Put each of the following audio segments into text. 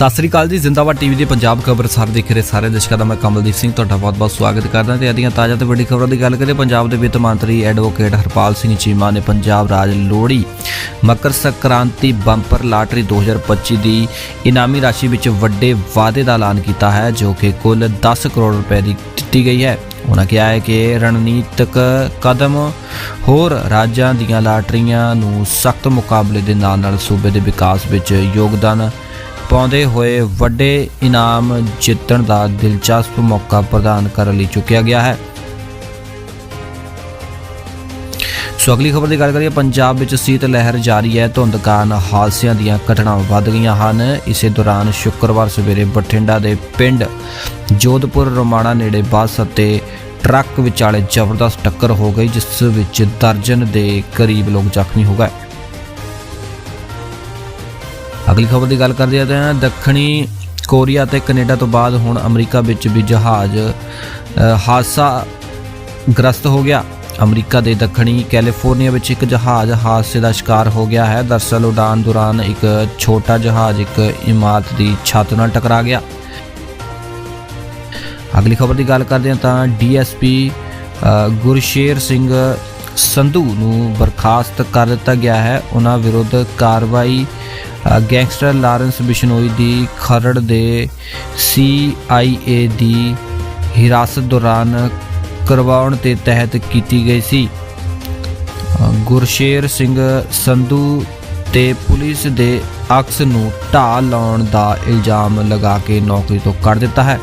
ਸਤਿ ਸ੍ਰੀ ਅਕਾਲ ਜੀ, ਜ਼ਿੰਦਾਬਾਦ ਟੀਵੀ ਦੇ ਪੰਜਾਬ ਖਬਰ ਸਾਰੇ ਦੇਖ ਰਹੇ ਸਾਰੇ ਦਰਸ਼ਕਾਂ ਦਾ ਮੈਂ ਕਮਲਦੀਪ ਸਿੰਘ, ਤੁਹਾਡਾ ਬਹੁਤ-ਬਹੁਤ ਸਵਾਗਤ ਕਰਦਾ ਤੇ ਅਦੀਆਂ ਤਾਜ਼ਾ ਤੇ ਵੱਡੀ ਖਬਰਾਂ ਦੀ ਗੱਲ ਕਰੀਏ, ਪੰਜਾਬ ਦੇ ਵਿੱਤ ਮੰਤਰੀ ਐਡਵੋਕੇਟ ਹਰਪਾਲ ਸਿੰਘ ਚੀਮਾ ਨੇ ਪੰਜਾਬ ਰਾਜ ਲੋਹੜੀ, ਮਕਰ ਸੰਕ੍ਰਾਂਤੀ ਬੰਪਰ ਲਾਟਰੀ 2025 ਦੀ ਇਨਾਮੀ ਰਾਸ਼ੀ ਵਿੱਚ ਵੱਡੇ ਵਾਅਦੇ ਦਾ ਐਲਾਨ ਕੀਤਾ ਹੈ, ਜੋ ਕਿ ਕੁੱਲ 10 ਕਰੋੜ ਰੁਪਏ ਦੀ ਦਿੱਤੀ ਗਈ ਹੈ। ਉਹਨਾਂ ਕਿਹਾ ਹੈ ਕਿ ਰਣਨੀਤਕ ਕਦਮ ਹੋਰ ਰਾਜਾਂ ਦੀਆਂ ਲਾਟਰੀਆਂ ਨੂੰ ਸਖਤ ਮੁਕਾਬਲੇ ਦੇ ਨਾਲ ਨਾਲ ਸੂਬੇ ਦੇ ਵਿਕਾਸ ਵਿੱਚ ਯੋਗਦਾਨ ਪਾਉਂਦੇ ਹੋਏ ਵੱਡੇ ਇਨਾਮ ਜਿੱਤਣ ਦਾ ਦਿਲਚਸਪ ਮੌਕਾ ਪ੍ਰਦਾਨ ਕਰਨ ਲਈ ਚੁੱਕਿਆ ਗਿਆ ਹੈ। ਸੋ ਅਗਲੀ ਖਬਰ ਦੀ ਗੱਲ ਕਰੀਏ, ਪੰਜਾਬ ਵਿੱਚ ਸੀਤ ਲਹਿਰ ਜਾਰੀ ਹੈ। ਧੁੰਦ ਕਾਰਨ ਹਾਦਸਿਆਂ ਦੀਆਂ ਘਟਨਾਵਾਂ ਵੱਧ ਗਈਆਂ ਹਨ। ਇਸੇ ਦੌਰਾਨ ਸ਼ੁੱਕਰਵਾਰ ਸਵੇਰੇ ਬਠਿੰਡਾ ਦੇ ਪਿੰਡ ਜੋਧਪੁਰ ਰੋਮਾਣਾ ਨੇੜੇ ਬੱਸ ਅਤੇ ਟਰੱਕ ਵਿਚਾਲੇ ਜ਼ਬਰਦਸਤ ਟੱਕਰ ਹੋ ਗਈ, ਜਿਸ ਵਿੱਚ ਦਰਜਨ ਦੇ ਕਰੀਬ ਲੋਕ ਜ਼ਖਮੀ ਹੋ ਗਏ। ਅਗਲੀ ਖਬਰ ਦੀ ਗੱਲ ਕਰਦੇ ਹਾਂ ਤਾਂ ਦੱਖਣੀ ਕੋਰੀਆ ਤੇ ਕੈਨੇਡਾ ਤੋਂ ਬਾਅਦ ਹੁਣ ਅਮਰੀਕਾ ਵਿੱਚ ਵੀ ਜਹਾਜ਼ ਹਾਦਸਾ ਗ੍ਰਸਤ ਹੋ ਗਿਆ। ਅਮਰੀਕਾ ਦੇ ਦੱਖਣੀ ਕੈਲੀਫੋਰਨੀਆ ਵਿੱਚ ਇੱਕ ਜਹਾਜ਼ ਹਾਦਸੇ ਦਾ ਸ਼ਿਕਾਰ ਹੋ ਗਿਆ ਹੈ। ਦਰਅਸਲ ਉਡਾਨ ਦੌਰਾਨ ਇੱਕ ਛੋਟਾ ਜਹਾਜ਼ ਇੱਕ ਇਮਾਰਤ ਦੀ ਛੱਤ ਨਾਲ ਟਕਰਾ ਗਿਆ। ਅਗਲੀ ਖਬਰ ਦੀ ਗੱਲ ਕਰਦੇ ਹਾਂ ਤਾਂ ਡੀਐਸਪੀ ਗੁਰਸ਼ੇਰ ਸਿੰਘ ਸੰਧੂ ਨੂੰ ਬਰਖਾਸਤ ਕਰ ਦਿੱਤਾ ਗਿਆ ਹੈ। ਉਹਨਾਂ ਵਿਰੁੱਧ ਕਾਰਵਾਈ ਗੈਂਗਸਟਰ ਲਾਰੈਂਸ ਬਿਸ਼ਨੋਈ ਦੀ ਖਰੜ ਦੇ CIA ਦੀ ਹਿਰਾਸਤ ਦੌਰਾਨ ਕਰਵਾਉਣ ਤੇ ਤਹਿਤ ਕੀਤੀ ਗਈ ਸੀ। ਗੁਰਸ਼ੇਰ ਸਿੰਘ ਸੰਧੂ ਤੇ ਪੁਲਿਸ ਦੇ ਅਕਸ ਨੂੰ ਢਾਹ ਲਾਉਣ ਦਾ ਇਲਜ਼ਾਮ ਲਗਾ ਕੇ ਨੌਕਰੀ ਤੋਂ ਕੱਢ ਦਿੱਤਾ ਹੈ।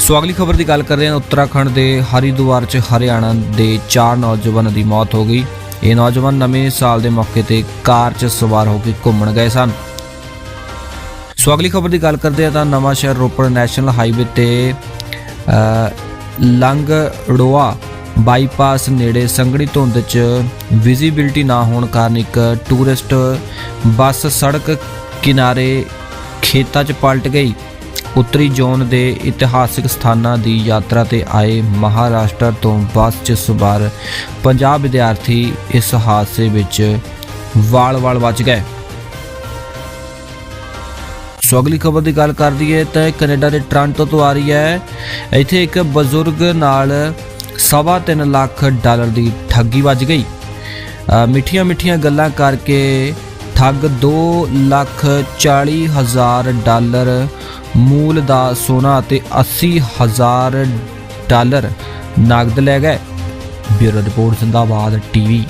ਸੋ ਅਗਲੀ ਖਬਰ ਦੀ ਗੱਲ ਕਰ ਰਹੇ ਹਾਂ, ਉੱਤਰਾਖੰਡ ਦੇ ਹਰਿਦੁਆਰ 'ਚ ਹਰਿਆਣਾ ਦੇ ਚਾਰ ਨੌਜਵਾਨਾਂ ਦੀ ਮੌਤ ਹੋ ਗਈ। ਇਹ ਨੌਜਵਾਨ ਨਵੇਂ ਸਾਲ ਦੇ ਮੌਕੇ ਤੇ ਕਾਰ 'ਚ ਸਵਾਰ ਹੋ ਕੇ ਘੁੰਮਣ ਗਏ ਸਨ। ਸੋ ਅਗਲੀ ਖਬਰ ਦੀ ਗੱਲ ਕਰਦੇ ਹਾਂ ਤਾਂ ਨਵਾਂ ਸ਼ਹਿਰ ਰੋਪੜ ਨੈਸ਼ਨਲ ਹਾਈਵੇ ਤੇ ਅ, ਲੰਗੜੋਆ ਬਾਈਪਾਸ ਨੇੜੇ ਸੰਘਣੀ ਧੁੰਦ 'ਚ ਵਿਜ਼ਿਬਿਲਟੀ ਨਾ ਹੋਣ ਕਾਰਨ ਇੱਕ ਟੂਰਿਸਟ ਬੱਸ ਸੜਕ ਕਿਨਾਰੇ ਖੇਤਾਂ 'ਚ ਪਲਟ ਗਈ। ਉੱਤਰੀ ਜ਼ੋਨ ਦੇ ਇਤਿਹਾਸਿਕ ਸਥਾਨਾਂ ਦੀ ਯਾਤਰਾ ਤੇ ਆਏ ਮਹਾਰਾਸ਼ਟਰ ਤੋਂ ਬੱਸ 'ਚ ਸਵਾਰ ਪੰਜਾਬ ਵਿਦਿਆਰਥੀ ਇਸ ਹਾਦਸੇ ਵਿੱਚ ਵਾਲ-ਵਾਲ ਬਚ ਗਏ। ਸੋ ਅਗਲੀ ਖਬਰ ਦੀ ਗੱਲ ਕਰ ਦਈਏ ਤਾਂ ਕੈਨੇਡਾ ਦੇ ਟ੍ਰਾਂਟੋ ਤੋਂ ਆ ਰਹੀ ਹੈ। ਇੱਥੇ ਇੱਕ ਬਜ਼ੁਰਗ ਨਾਲ ਸਵਾ ਤਿੰਨ ਲੱਖ ਡਾਲਰ ਦੀ ਠੱਗੀ ਵੱਜ ਗਈ। ਮਿੱਠੀਆਂ ਮਿੱਠੀਆਂ ਗੱਲਾਂ ਕਰਕੇ ਠੱਗ 2 ਲੱਖ 40 ਹਜ਼ਾਰ ਡਾਲਰ ਮੂਲ ਦਾ ਸੋਨਾ ਅਤੇ 80 ਹਜ਼ਾਰ ਡਾਲਰ ਨਗਦ ਲੈ ਗਏ। Bureau report Zindabad TV.